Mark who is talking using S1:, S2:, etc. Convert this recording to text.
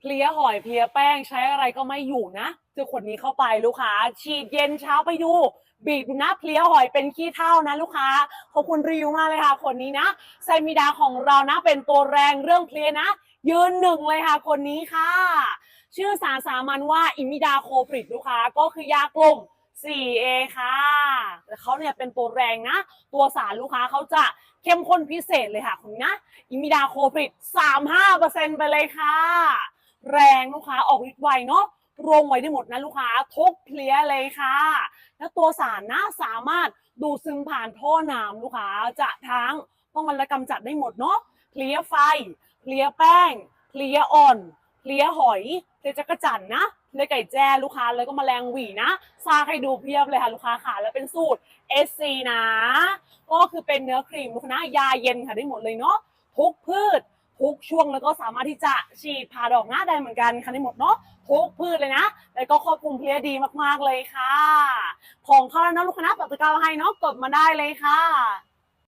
S1: เพลียหอยเพลียแป้งใช้อะไรก็ไม่อยู่นะเจอขวดนี้เข้าไปลูกค้า ฉีดเย็นเช้าไปดู บีบนะเพลียหอยเป็นขี้เท่านะลูกค้าขอบคุณรีวิวมากเลยค่ะคนนี้นะไซมิดาของเรานะเป็นตัวแรงเรื่องเพลียนะ ยืนหนึ่งเลยค่ะคนนี้ค่ะ ชื่อสารสามัญว่าอิมิดาโคปริดลูกค้าก็คือยากลุ่ม 4A ค่ะแต่เขาเนี่ยเป็นตัวแรงนะ ตัวสารลูกค้าเขาจะเข้มข้นพิเศษเลยค่ะคุณนะ อิมิดาโคปริด35%ไปเลยค่ะ แรงลูกค้าออกฤทธิ์ไวเนาะรวมไว้ได้หมดนะลูกค้าทุกเพลียเลยค่ะ แล้วตัวสารนะสามารถดูดซึมผ่านท่อน้ำลูกค้าจะทั้งป้องกันและกำจัดได้หมดเนาะเพลียไฟเพลียแป้งเพลียอ่อนเพลียหอยเลียจักรจันนะเลียไก่แจ้ลูกค้าแล้วก็มแมลงหวีนะซาให้ดูเพียบเลยค่ะลูกค้าค่ะแล้วเป็นสูตร SC นะ ก็คือเป็นเนื้อครีมลูกค้านะยาเย็นค่ะได้หมดเลยเนาะทุกพืช ทุกช่วงแล้วก็สามารถที่จะฉีดผ่าดอกหน้าได้เหมือนกันค่ะได้หมดเนาะทุกพืชเลยนะ แล้วก็ควบคุมเพลียดีมากๆเลยค่ะ ของเขาแล้วนะลูกค้าปัตตะกาให้เนาะกดมาได้เลยค่ะ